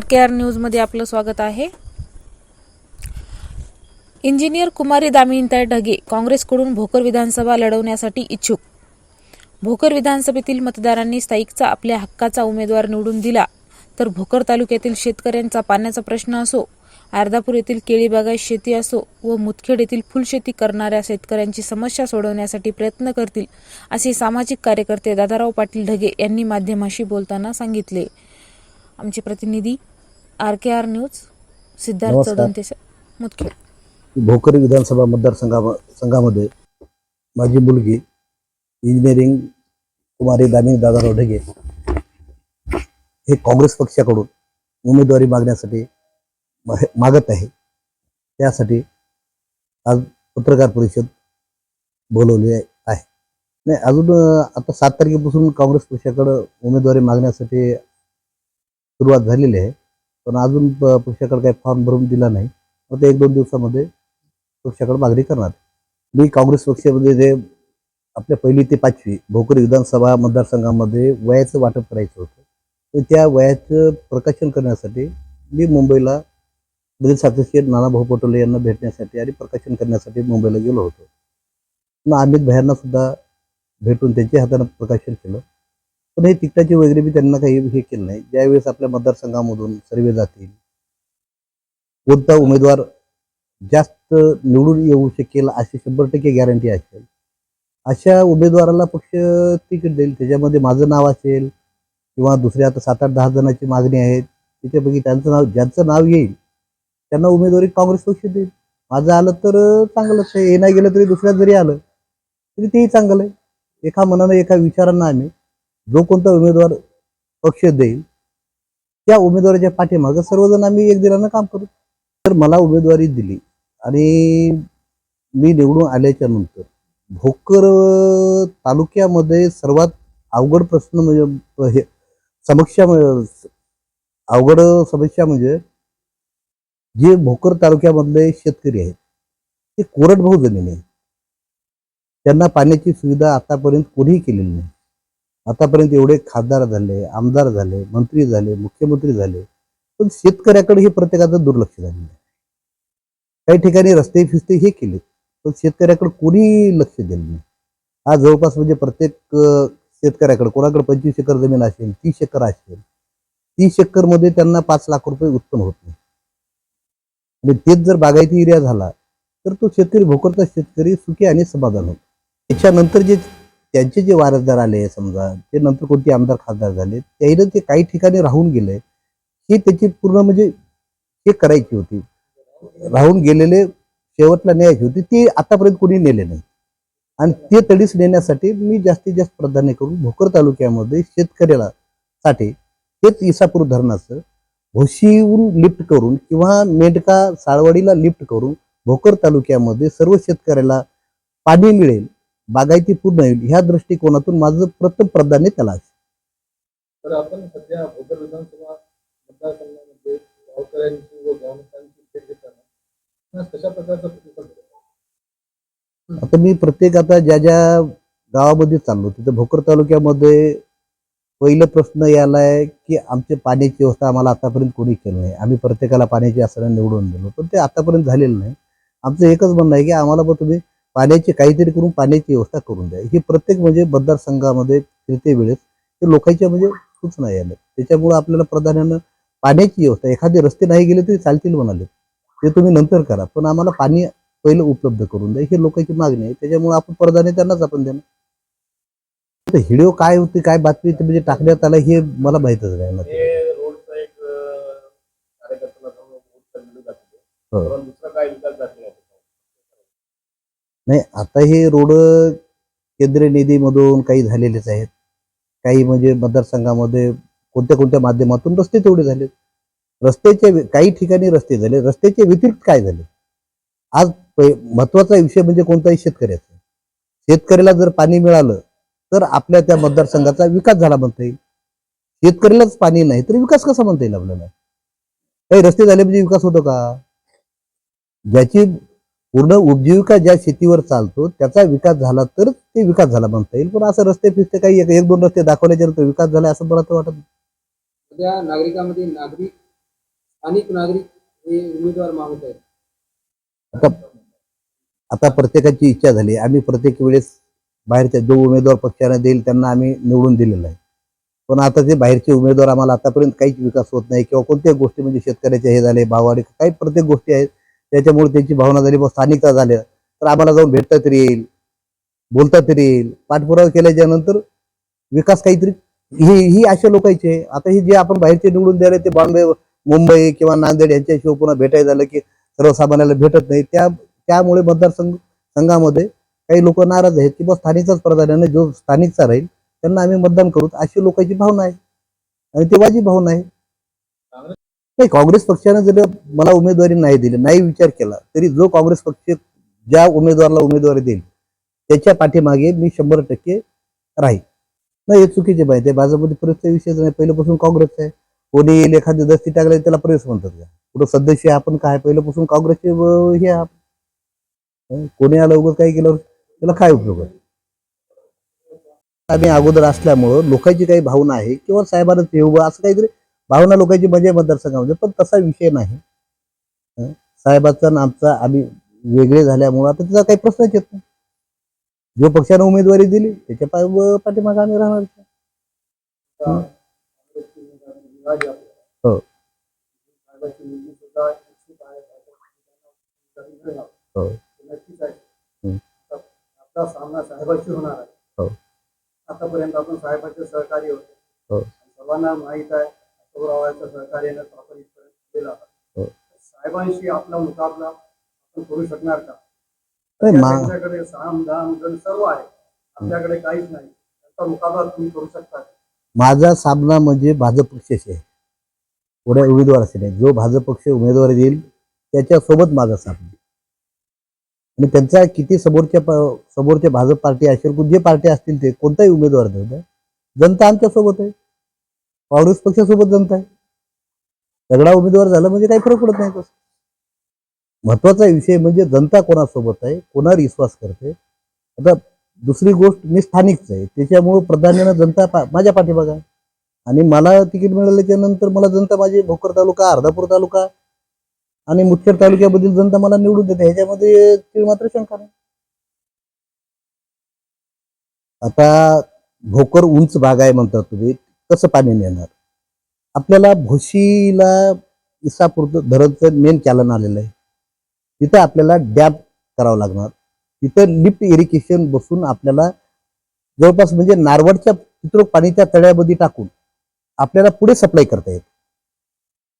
R K R न्यूजमध्ये आपलं स्वागत आहे. इंजिनियर कुमारी दामिनीताई ढगे काँग्रेसकडून भोकर विधानसभा लढवण्यासाठी इच्छुक. भोकर विधानसभेतील मतदारांनी स्थायिकचा आपल्या हक्काचा उमेदवार निवडून दिला तर भोकर तालुक्यातील शेतकऱ्यांचा पाण्याचा प्रश्न असो अर्धापूर येथील केळीबागायत शेती असो व मुतखेड येथील फुलशेती करणाऱ्या शेतकऱ्यांची समस्या सोडवण्यासाठी प्रयत्न करतील असे सामाजिक कार्यकर्ते दादाराव पाटील ढगे यांनी माध्यमाशी बोलताना सांगितले. आमचे प्रतिनिधी R K R news Siddharth नमस्कार. भोकर विधानसभा मतदारसंघा संघामध्ये माझी मुलगी इंजिनिअरिंग कुमारी दामिनी दादाराव ढगे हे काँग्रेस पक्षाकडून उमेदवारी मागण्यासाठी मागत आहे त्यासाठी आज पत्रकार परिषद बोलवली आहे आहे. नाही अजून अं, आता सात तारखेपासून काँग्रेस पक्षाकडं उमेदवारी मागण्यासाठी सुरुवात झालेली आहे पण अजून पक्षाकडे काही फॉर्म भरून दिला नाही. मग ते एक दोन दिवसामध्ये पक्षाकडे मागणी करणार. मी काँग्रेस पक्षामध्ये जे आपल्या पहिली ते पाचवी भोकर विधानसभा मतदारसंघामध्ये वयाचं वाटप करायचं होतं. तर त्या वयाचं प्रकाशन करण्यासाठी मी मुंबईला बदल सातशे नानाभाऊ पटोले यांना भेटण्यासाठी आणि प्रकाशन करण्यासाठी मुंबईला गेलो होतो. मग अमित भयांना सुद्धा भेटून त्यांच्या हातानं प्रकाशन केलं. पण हे तिकटाची वगैरे बी त्यांना काही हे केलं नाही. ज्यावेळेस आपल्या मतदारसंघामधून सर्वे जातील कोणता उमेदवार जास्त निवडून येऊ शकेल अशी शंभर टक्के गॅरंटी असेल अशा उमेदवाराला पक्ष तिकीट देईल. त्याच्यामध्ये माझं नाव असेल किंवा दुसऱ्या आता सात आठ दहा जणांची मागणी आहे त्याच्यापैकी त्यांचं नाव ज्यांचं नाव येईल त्यांना उमेदवारी काँग्रेस पक्ष देईल. माझं आलं तर चांगलंच आहे. हे नाही गेलं तरी दुसऱ्या जरी आलं तरी तेही चांगलं आहे. एका मनानं एका विचारांना आम्ही जो कोणता उमेदवार पक्ष देईल त्या उमेदवाराच्या पाठीमागं सर्वजण आम्ही एक दिलानं काम करू. तर मला उमेदवारी दिली आणि मी निवडून आल्याच्यानंतर भोकर तालुक्यामध्ये सर्वात अवघड प्रश्न म्हणजे हे समस्या अवघड समस्या म्हणजे जे भोकर तालुक्यामधले शेतकरी आहेत ते कोरडभाऊ जमीन आहे त्यांना पाण्याची सुविधा आतापर्यंत कोणीही केलेली नाही. आतापर्यंत एवढे खासदार झाले आमदार झाले मंत्री झाले मुख्यमंत्री झाले पण शेतकऱ्याकडे हे प्रत्येकाचं दुर्लक्ष झालेलं आहे. काही ठिकाणी रस्ते फिस्ते हे केले पण शेतकऱ्याकडे कोणी लक्ष दिलं नाही. हा जवळपास म्हणजे प्रत्येक शेतकऱ्याकडे कोणाकडे पंचवीस एकर जमीन असेल तीस एकर असेल तीस एकरमध्ये त्यांना पाच लाख रुपये उत्पन्न होत नाही. आणि तेच जर बागायती एरिया झाला तर तो शेतकरी भोकरचा शेतकरी सुखी आणि समाधान होतो. त्याच्यानंतर जे त्यांचे जे वारसदार आले समजा ते नंतर कोणते आमदार खासदार झाले त्याला ते काही ठिकाणी राहून गेले. हे त्याची पूर्ण म्हणजे हे करायची होती. राहून गेलेले शेवटला न्यायची होती. ती आतापर्यंत कोणी नेले नाही. आणि ते तडीस नेण्यासाठी मी जास्तीत जास्त प्राधान्य करून भोकर तालुक्यामध्ये शेतकऱ्याला साठी तेच इसापूर धरणाचं भोशीहून लिफ्ट करून किंवा मेंढका साळवाडीला लिफ्ट करून भोकर तालुक्यामध्ये सर्व शेतकऱ्याला पाणी मिळेल. बागायती पूर्ण होईल ह्या दृष्टिकोनातून माझं प्रथम प्राधान्य त्याला असेल. तर आपण सध्या भोकर विधानसभा मतदारसंघामध्ये गावकऱ्यांची व ग्रामस्थांची भेट घेताना कशा प्रकारचा प्रतिसाद? आता मी प्रत्येक आता ज्या ज्या गावामध्ये चाललो तिथं भोकर तालुक्यामध्ये पहिलं प्रश्न यालाय की आमची पाण्याची व्यवस्था आम्हाला आतापर्यंत कोणी केली नाही आम्ही प्रत्येकाला पाण्याची असं निवडून दिलो पण ते आतापर्यंत झालेलं नाही आमचं एकच म्हणणं आहे की आम्हाला पण तुम्ही पाण्याची काहीतरी करून पाण्याची व्यवस्था करून द्या. ही प्रत्येक म्हणजे मतदारसंघामध्ये फिरते वेळेस ते लोकांच्या म्हणजे सूचना यायला त्याच्यामुळे आपल्याला प्राधान्यानं पाण्याची व्यवस्था एखादे रस्ते नाही गेले तरी चालतील म्हणाले. ते तुम्ही नंतर करा पण आम्हाला पाणी पहिलं उपलब्ध करून द्या. ही लोकांची मागणी आहे. त्याच्यामुळे आपण प्राधान्य त्यांनाच आपण देणार. आता व्हिडिओ काय होती काय बातमी ते म्हणजे टाकण्यात आला हे मला माहितच नाही. हे रोडचा एक अं, कार्यकर्त्याला जाऊन रोडचा व्हिडिओ दाखवतो हो. पण दुसरा काय विकास दाखला नाही आता हे रोड केंद्रीय निधीमधून काही झालेलेच आहेत. काही म्हणजे मतदारसंघामध्ये कोणत्या कोणत्या माध्यमातून रस्ते तेवढे झाले रस्त्याचे काही ठिकाणी रस्ते झाले रस्त्याचे व्यतिरिक्त काय झाले? आज महत्त्वाचा विषय म्हणजे कोणताही शेतकऱ्याचा. शेतकऱ्याला जर पाणी मिळालं तर आपल्या त्या मतदारसंघाचा विकास झाला म्हणता येईल. शेतकऱ्यालाच पाणी नाही तर विकास कसा म्हणता येईल आपल्याला? काही रस्ते झाले म्हणजे विकास होतो का? ज्याची पूर्ण उपजीविका ज्या शेतीवर चालतो त्याचा विकास झाला तर ते विकास झाला म्हणता येईल. पण असं रस्ते फिरते काही एक एक दोन रस्ते दाखवल्याच्या नंतर विकास झाला असं मला तर वाटत. सध्या नागरिकांमध्ये नागरिक अनेक नागरिक हे उमेदवार मागत आहेत. आता आता प्रत्येकाची इच्छा झाली. आम्ही प्रत्येक वेळेस बाहेरच्या जो उमेदवार पक्षाने देईल त्यांना आम्ही निवडून दिलेला आहे. पण आता ते बाहेरचे उमेदवार आम्हाला आतापर्यंत काहीच विकास होत नाही किंवा कोणत्याही गोष्टी म्हणजे शेतकऱ्याचे हे झाले भाववाढी काही प्रत्येक गोष्टी आहेत. त्याच्यामुळे त्यांची भावना झाली बा स्थानिकता झाल्या तर आम्हाला जाऊन भेटता तरी येईल बोलता तरी येईल. पाठपुरावा केल्याच्यानंतर विकास काहीतरी ही ही अशा लोकांची आहे. आता ही जे आपण बाहेरचे निवडून द्यायला ते बॉम्बे मुंबई किंवा नांदेड यांच्याशिवाय पुन्हा भेटायला झालं की सर्वसामान्याला भेटत नाही. त्या त्यामुळे मतदारसंघ संघामध्ये काही लोक नाराज आहेत की बस स्थानिकचाच प्राधान्याने जो स्थानिकचा राहील त्यांना आम्ही मतदान करू. अशी लोकांची भावना आहे. आणि ती वाजी भावना आहे. नाही काँग्रेस पक्षाने जर मला उमेदवारी नाही दिली नाही विचार केला तरी जो काँग्रेस पक्ष ज्या उमेदवाराला उमेदवारी देईल त्याच्या पाठीमागे मी शंभर टक्के राहील. नाही हे चुकीचे माहिती आहे भाजपमध्ये प्रवेशचा विषयच नाही. पहिल्यापासून काँग्रेस आहे. कोणी येईल एखादी दस्ती टाकली त्याला प्रवेश म्हणतात. का कुठं सदस्य आपण काय पहिल्यापासून काँग्रेसचे हे कोणी आलं उगत काही केलं त्याला काय उपयोग आहे? आम्ही अगोदर असल्यामुळं लोकांची काही भावना आहे किंवा साहेबांना ते उभं असं काहीतरी भावना लोकांची आहे मतदारसंघामध्ये पण तसा विषय नाही? साहेबाचा आणि आमचा आम्ही वेगळे झाल्यामुळं आता त्याचा काही प्रश्नच येत नाही जो पक्षाने उमेदवारी दिली त्याच्या पाठीमागे आम्ही राहणार हं. हो. आपला सामना साहेबांशी होणार आहे हो. आतापर्यंत आपण साहेबांचे सहकार्य होते हो. सर्वांना माहीत आहे सहकार्याने आपण इथपर्यंत गेला हो. साहेबांशी आपला मुकाबला आपण करू शकणार का? त्यांच्याकडे साम दाम गण सर्व आहे. आपल्याकडे काहीच नाही. त्यांचा मुकाबला तुम्ही करू शकता माझा सामना म्हणजे भाजप पक्षाशी आहे. पुढे उमेदवाराशी नाही जो भाजप पक्ष उमेदवारी देईल त्याच्यासोबत माझा सामना आणि त्यांचा किती समोरच्या समोरच्या भाजप पार्टी असेल जे पार्टी असतील ते कोणताही उमेदवार देऊ द्या. जनता आमच्यासोबत आहे. काँग्रेस पक्षासोबत जनता आहे सगळा उमेदवार झाला म्हणजे काही फरक पडत नाही तसं. महत्त्वाचा विषय म्हणजे जनता कोणासोबत आहे कोणावर विश्वास करते? आता दुसरी गोष्ट मी स्थानिकच आहे. त्याच्यामुळं प्राधान्यानं जनता पा- माझ्या पाठीमागा आहे. आणि मला तिकीट मिळाल्याच्या नंतर मला जनता माझी भोकर तालुका अर्धापूर तालुका आणि मुदखेड तालुक्यामधील जनता मला निवडून देते. ह्याच्यामध्ये तीळ मात्र शंका नाही. आता भोकर उंच भाग आहे म्हणतात तुम्ही. कसं पाणी नेणार? आपल्याला भोशीला इसापूर धरणचं मेन चालन आलेलं आहे. तिथं आपल्याला डॅब करावं लागणार. तिथं लिफ्ट इरिगेशन बसून आपल्याला जवळपास म्हणजे नारवडच्या चित्रोक पाणीच्या तळ्यामध्ये टाकून आपल्याला पुढे सप्लाय करता येईल.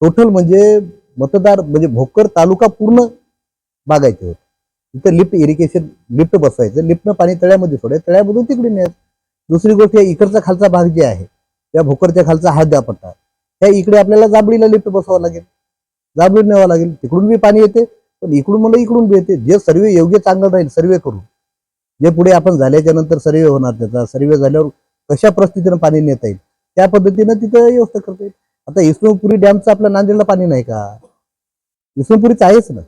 टोटल म्हणजे मतदार म्हणजे भोकर तालुका पूर्ण बागायचे होते. तिथं लिफ्ट इरिगेशन लिफ्ट बसवायचं लिफ्टनं पाणी तळ्यामध्ये सोडायचं तळ्यामधून तिकडे न्यायचं. दुसरी गोष्ट इकडचा खालचा भाग जे आहे त्या भोकरच्या खालचा हा पट्टा. त्या इकडे आपल्याला जांभळीला लिफ्ट बसवावं लागेल. जांभळी न्यावं लागेल. तिकडून बी पाणी येते पण इकडून मला इकडून बी येते. जे सर्वे योग्य चांगलं राहील सर्वे करून. जे पुढे आपण झाल्याच्यानंतर सर्वे होणार त्याचा सर्वे झाल्यावर कशा परिस्थितीनं पाणी नेता येईल? त्या पद्धतीनं तिथं व्यवस्था करता येईल. आता इस्नोपुरी डॅमचं आपल्या नांदेडला पाणी नाही का? इस्नोपुरीचं आहेच ना.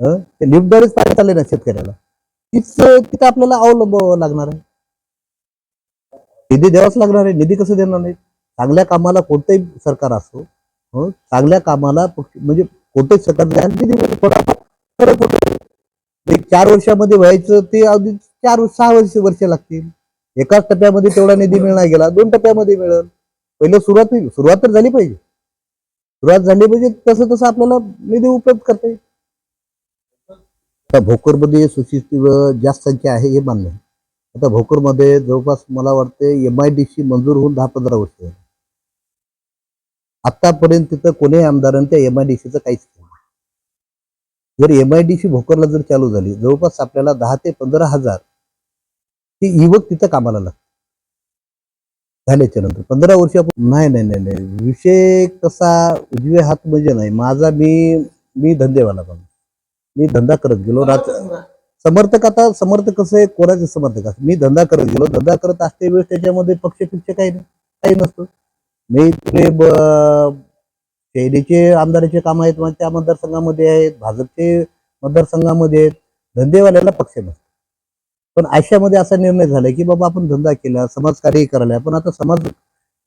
ते लिफ्टद्वारेच पाणी चाललंय ना शेतकऱ्याला. तीच तिथं आपल्याला अवलंबावं लागणार आहे. निधी द्यावाच लागणार आहे. निधी कसं देणार नाही? चांगल्या कामाला कोणतंही सरकार असो चांगल्या कामाला म्हणजे कोणतंही सरकार निधी फरक चार वर्षामध्ये व्हायचं ते अगदी चार सहा वर्ष वर्ष लागतील. एकाच टप्प्यामध्ये तेवढा निधी मिळणार गेला दोन टप्प्यामध्ये मिळेल. पहिलं सुरुवात सुरुवात तर झाली पाहिजे. सुरुवात झाली पाहिजे तसं तसं आपल्याला निधी उपलब्ध करता येईल. भोकरमध्ये सुशिस्ती जास्त संख्या आहे हे मान्य आहे. आता भोकरमध्ये जवळपास मला वाटते एम आय डी सी मंजूर होऊन दहा पंधरा वर्ष झाली. आतापर्यंत तिथं कोणी आमदारांनी त्या एम आय डी सीचं काहीच केलं नाही. जर एम आय डी सी भोकरला जर चालू झाली जवळपास आपल्याला दहा ते पंधरा हजार ती युवक तिथं कामाला लागते झाल्याच्यानंतर. पंधरा वर्षापूर्वी नाही नाही नाही नाही. विषय कसा उजवे हात म्हणजे नाही. माझा मी मी धंदेवाला माणूस. मी धंदा करत गेलो. रात्र समर्थक आता समर्थक कसं आहे? कोणाचे समर्थक असं मी धंदा करत गेलो. धंदा करत असते वेळेस त्याच्यामध्ये पक्ष पिक्ष काही नाही. काही नसतं. मी पुढे शैलीचे आमदाराचे काम आहेत मग त्या मतदारसंघामध्ये आहेत भाजपचे मतदारसंघामध्ये आहेत. धंदेवाल्याला पक्ष नसतो. पण आशामध्ये असा निर्णय झाला की बाबा आपण धंदा केला समाजकार्य करायला. पण आता समाज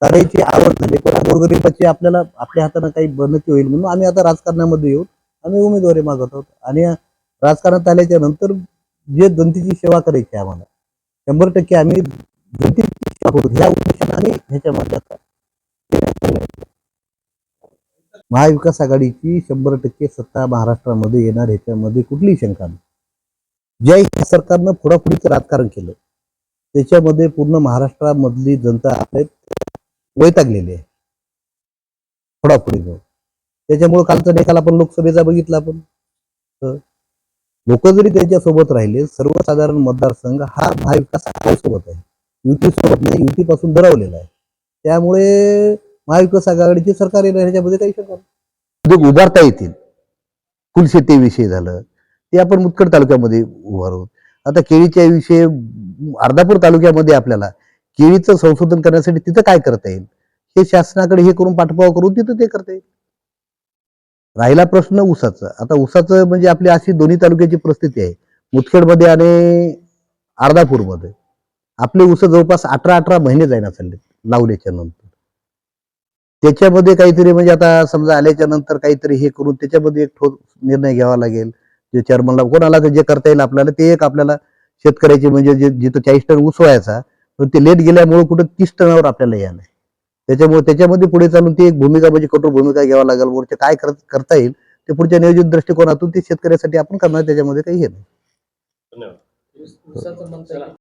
कार्याची आवड झाली. पण गोरगरिबाची आपल्याला आपल्या हातानं काही बनती होईल म्हणून आम्ही आता राजकारणामध्ये येऊन आम्ही उमेदवारी मागत आहोत. आणि राजकारणात आल्याच्यानंतर जे जनतेची सेवा करायची आहे आम्हाला शंभर टक्के आम्ही जनतेची सेवा करू. ह्या उद्देशाने आम्ही ह्याच्या आता महाविकास आघाडीची शंभर टक्के सत्ता महाराष्ट्रामध्ये येणार ह्याच्यामध्ये कुठलीही शंका नाही. ज्या ह्या सरकारनं फोडाफोडीचं राजकारण केलं त्याच्यामध्ये पूर्ण महाराष्ट्रामधली जनता आपल्या वैतागलेली आहे. फोडाफोडीमुळे त्याच्यामुळे कालचा निकाल आपण लोकसभेचा बघितला आपण. लोक जरी त्यांच्यासोबत राहिले सर्वसाधारण मतदारसंघ हा महाविकास आघाडीसोबत आहे. युतीसोबत नाही युतीपासून दरावलेला आहे. त्यामुळे महाविकास आघाडीचे सरकार येणार ह्याच्यामध्ये काही शंका उद्योग उभारता येतील. फुलशेतीविषयी झालं ते आपण मुतखड तालुक्यामध्ये उभारू आता केळीच्या विषयी अर्धापूर तालुक्यामध्ये आपल्याला केळीचं संशोधन करण्यासाठी तिथं काय करता येईल? हे शासनाकडे हे करून पाठपुरावा करून तिथं ते करता येईल. राहिला प्रश्न ऊसाचा. आता ऊसाचं म्हणजे आपली अशी दोन्ही तालुक्याची परिस्थिती आहे. मुदखेडमध्ये आणि अर्धापूरमध्ये. आपले ऊस जवळपास अठरा अठरा महिने जायना चालले लावल्याच्या नंतर. त्याच्यामध्ये काहीतरी म्हणजे आता समजा आल्याच्यानंतर काहीतरी हे करून त्याच्यामध्ये एक ठोस निर्णय घ्यावा लागेल. जे चेअरमनला कोणाला जे करता येईल आपल्याला ते एक आपल्याला शेतकऱ्याचे म्हणजे जे जिथं चाळीस टन ऊस व्हायचा पण ते लेट गेल्यामुळे कुठं तीस टनावर आपल्याला यायला त्याच्यामुळे त्याच्यामध्ये पुढे चालून ती एक भूमिका म्हणजे कठोर भूमिका घ्यावा लागेल वरचे काय कर- करता येईल ते पुढच्या नियोजित दृष्टिकोनातून ते शेतकऱ्यासाठी आपण करणार त्याच्यामध्ये काही हे नाही